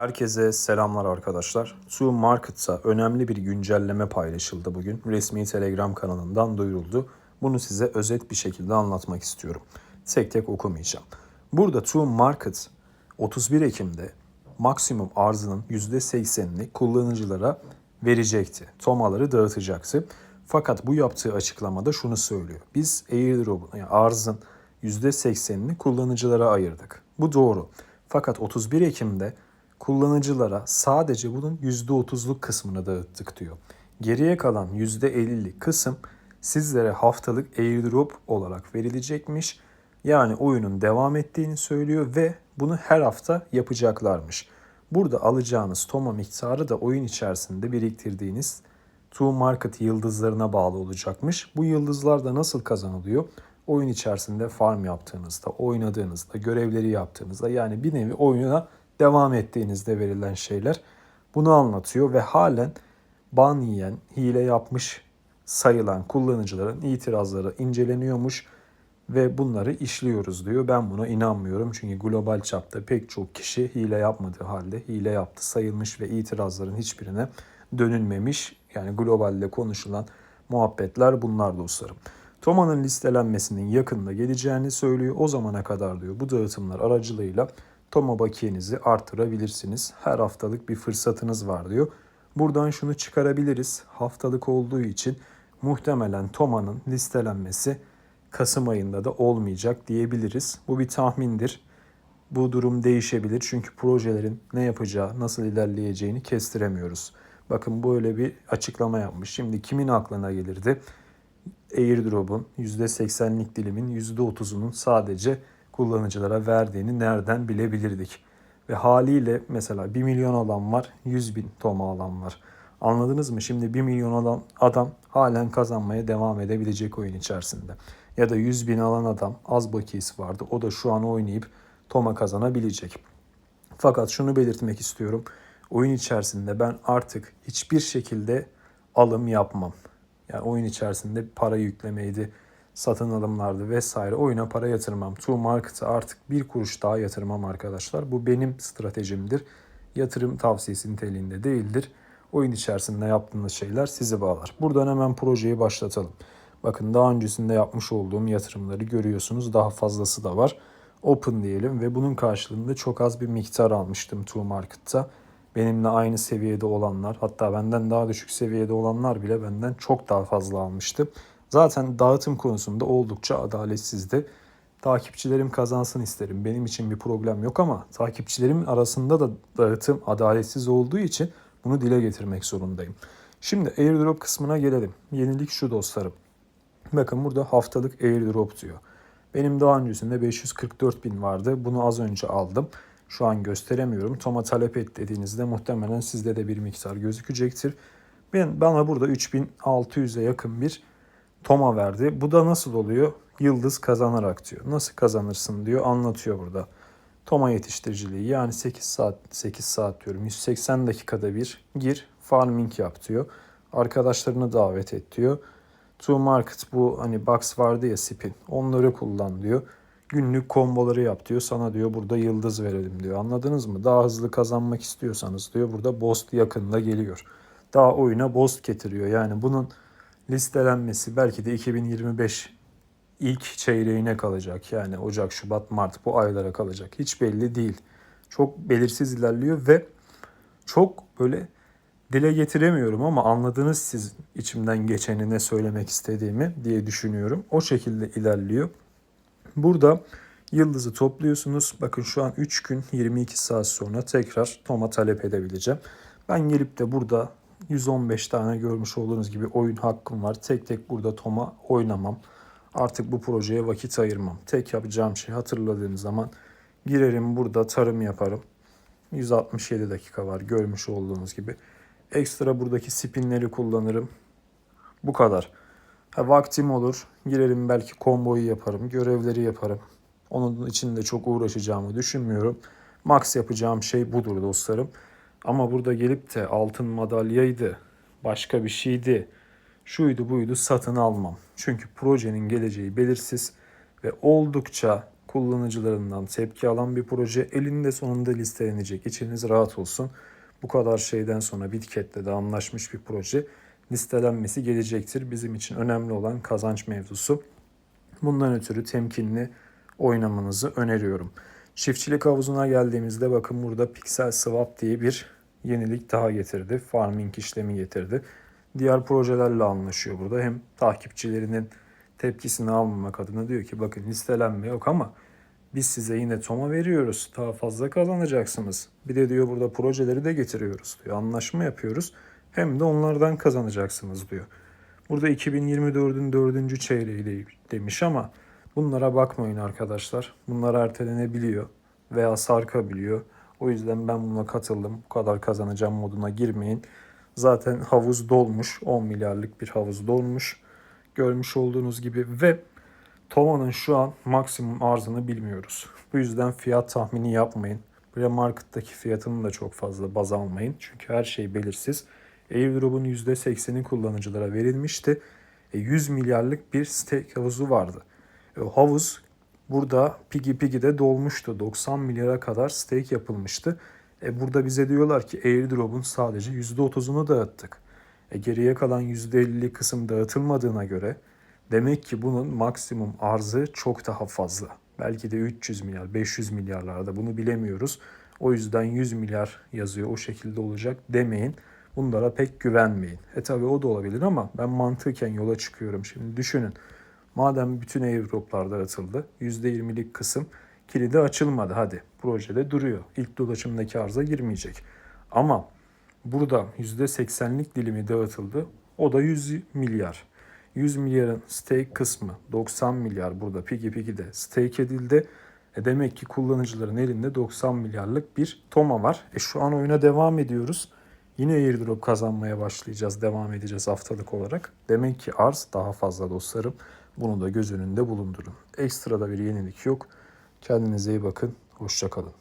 Herkese selamlar arkadaşlar. Two Market'a önemli bir güncelleme paylaşıldı bugün. Resmi Telegram kanalından duyuruldu. Bunu size özet bir şekilde anlatmak istiyorum. Tek tek okumayacağım. Burada Two Market 31 Ekim'de maksimum arzının %80'ini kullanıcılara verecekti. Tomaları dağıtacaktı. Fakat bu yaptığı açıklamada şunu söylüyor. Biz airdrop'un yani arzın %80'ini kullanıcılara ayırdık. Bu doğru. Fakat 31 Ekim'de kullanıcılara sadece bunun %30'luk kısmını dağıttık diyor. Geriye kalan %50'lik kısım sizlere haftalık airdrop olarak verilecekmiş. Yani oyunun devam ettiğini söylüyor ve bunu her hafta yapacaklarmış. Burada alacağınız toma miktarı da oyun içerisinde biriktirdiğiniz Two Market yıldızlarına bağlı olacakmış. Bu yıldızlar da nasıl kazanılıyor? Oyun içerisinde farm yaptığınızda, oynadığınızda, görevleri yaptığınızda yani bir nevi oyuna devam ettiğinizde verilen şeyler. Bunu anlatıyor ve halen ban yiyen, hile yapmış sayılan kullanıcıların itirazları inceleniyormuş ve bunları işliyoruz diyor. Ben buna inanmıyorum çünkü global çapta pek çok kişi hile yapmadığı halde hile yaptı sayılmış ve itirazların hiçbirine dönülmemiş. Yani globalde konuşulan muhabbetler bunlar dostlarım. Toma'nın listelenmesinin yakında geleceğini söylüyor. O zamana kadar diyor bu dağıtımlar aracılığıyla Toma bakiyenizi artırabilirsiniz. Her haftalık bir fırsatınız var diyor. Buradan şunu çıkarabiliriz. Haftalık olduğu için muhtemelen Toma'nın listelenmesi Kasım ayında da olmayacak diyebiliriz. Bu bir tahmindir. Bu durum değişebilir çünkü projelerin ne yapacağı, nasıl ilerleyeceğini kestiremiyoruz. Bakın böyle bir açıklama yapmış. Şimdi kimin aklına gelirdi? airdrop'un %80'lik dilimin %30'unun sadece kullanıcılara verdiğini nereden bilebilirdik? Ve haliyle mesela 1 milyon alan var, 100 bin toma alan var. Anladınız mı? Şimdi 1 milyon alan adam halen kazanmaya devam edebilecek oyun içerisinde. Ya da 100 bin alan adam az bakiyesi vardı. O da şu an oynayıp toma kazanabilecek. Fakat şunu belirtmek istiyorum. Oyun içerisinde ben artık hiçbir şekilde alım yapmam. Yani oyun içerisinde para yüklemeydi, satın alımlardı vesaire. Oyuna para yatırmam. Two Market'a artık bir kuruş daha yatırmam arkadaşlar. Bu benim stratejimdir. Yatırım tavsiyesi niteliğinde değildir. Oyun içerisinde yaptığınız şeyler sizi bağlar. Buradan hemen projeyi başlatalım. Bakın daha öncesinde yapmış olduğum yatırımları görüyorsunuz. Daha fazlası da var. Open diyelim ve bunun karşılığında çok az bir miktar almıştım Two Market'ta. Benimle aynı seviyede olanlar hatta benden daha düşük seviyede olanlar bile benden çok daha fazla almıştı. Zaten dağıtım konusunda oldukça adaletsizdi. Takipçilerim kazansın isterim. Benim için bir problem yok ama takipçilerimin arasında da dağıtım adaletsiz olduğu için bunu dile getirmek zorundayım. Şimdi airdrop kısmına gelelim. Yenilik şu dostlarım. Bakın burada haftalık airdrop diyor. Benim daha öncesinde 544 bin vardı. Bunu az önce aldım. Şu an gösteremiyorum. Toma talep et dediğinizde muhtemelen sizde de bir miktar gözükecektir. Ben, bana burada 3600'e yakın bir Toma verdi. Bu da nasıl oluyor? Yıldız kazanarak diyor. Nasıl kazanırsın diyor anlatıyor burada. Toma yetiştiriciliği yani 8 saat 8 saat diyorum 180 dakikada bir gir farming yap diyor. Arkadaşlarını davet et diyor. To market bu hani box vardı ya spin onları kullan diyor. Günlük komboları yap diyor. Sana diyor burada yıldız verelim diyor. Anladınız mı? Daha hızlı kazanmak istiyorsanız diyor burada Bost yakında geliyor. Daha oyuna Bost getiriyor. Yani bunun listelenmesi belki de 2025 ilk çeyreğine kalacak. Yani Ocak, Şubat, Mart bu aylara kalacak. Hiç belli değil. Çok belirsiz ilerliyor ve çok böyle dile getiremiyorum ama anladınız siz içimden geçeni ne söylemek istediğimi diye düşünüyorum. O şekilde ilerliyor. Burada yıldızı topluyorsunuz. Bakın şu an 3 gün 22 saat sonra tekrar Toma talep edebileceğim. Ben gelip de burada 115 tane görmüş olduğunuz gibi oyun hakkım var. Tek tek burada Toma oynamam. Artık bu projeye vakit ayırmam. Tek yapacağım şey hatırladığım zaman girerim burada tarım yaparım. 167 dakika var görmüş olduğunuz gibi. Ekstra buradaki spinleri kullanırım. Bu kadar. Ha, vaktim olur. Girerim belki komboyu yaparım. Görevleri yaparım. Onun için de çok uğraşacağımı düşünmüyorum. Max yapacağım şey budur dostlarım. Ama burada gelip de altın madalyaydı, başka bir şeydi, şuydu buydu satın almam. Çünkü projenin geleceği belirsiz ve oldukça kullanıcılarından tepki alan bir proje. Elinde sonunda listelenecek. İçiniz rahat olsun. Bu kadar şeyden sonra Bitket'le de anlaşmış bir proje listelenmesi gelecektir. Bizim için önemli olan kazanç mevzusu. Bundan ötürü temkinli oynamanızı öneriyorum. Çiftçilik havuzuna geldiğimizde bakın burada Pixel Swap diye bir yenilik daha getirdi. Farming işlemi getirdi. Diğer projelerle anlaşıyor burada. Hem takipçilerinin tepkisini almamak adına diyor ki bakın listelenme yok ama biz size yine toma veriyoruz. Daha fazla kazanacaksınız. Bir de diyor burada projeleri de getiriyoruz diyor. Anlaşma yapıyoruz. Hem de onlardan kazanacaksınız diyor. Burada 2024'ün dördüncü çeyreği de- demiş ama bunlara bakmayın arkadaşlar. Bunlar ertelenebiliyor veya sarkabiliyor. O yüzden ben buna katıldım. Bu kadar kazanacağım moduna girmeyin. Zaten havuz dolmuş. 10 milyarlık bir havuz dolmuş. Görmüş olduğunuz gibi ve Toma'nın şu an maksimum arzını bilmiyoruz. Bu yüzden fiyat tahmini yapmayın. Pre-market'taki fiyatını da çok fazla baz almayın. Çünkü her şey belirsiz. Airdrop'un %80'i kullanıcılara verilmişti. E, 100 milyarlık bir stake havuzu vardı. E, havuz burada Piggy Piggy'de dolmuştu. 90 milyara kadar stake yapılmıştı. E, burada bize diyorlar ki Airdrop'un sadece %30'unu dağıttık. E, geriye kalan %50 kısım dağıtılmadığına göre demek ki bunun maksimum arzı çok daha fazla. Belki de 300 milyar, 500 milyarlarda bunu bilemiyoruz. O yüzden 100 milyar yazıyor o şekilde olacak demeyin. Bunlara pek güvenmeyin. E tabi o da olabilir ama ben mantıken yola çıkıyorum. Şimdi düşünün. Madem bütün airdroplar dağıtıldı, %20'lik kısım kilidi açılmadı hadi. Projede duruyor. İlk dolaşımdaki arıza girmeyecek. Ama burada %80'lik dilimi dağıtıldı. O da 100 milyar. 100 milyarın stake kısmı 90 milyar burada Piggy Piggy'de stake edildi. E demek ki kullanıcıların elinde 90 milyarlık bir toma var. E şu an oyuna devam ediyoruz. Yine airdrop kazanmaya başlayacağız, devam edeceğiz haftalık olarak. Demek ki arz daha fazla dostlarım. Bunu da göz önünde bulundurun. Ekstra da bir yenilik yok. Kendinize iyi bakın. Hoşçakalın.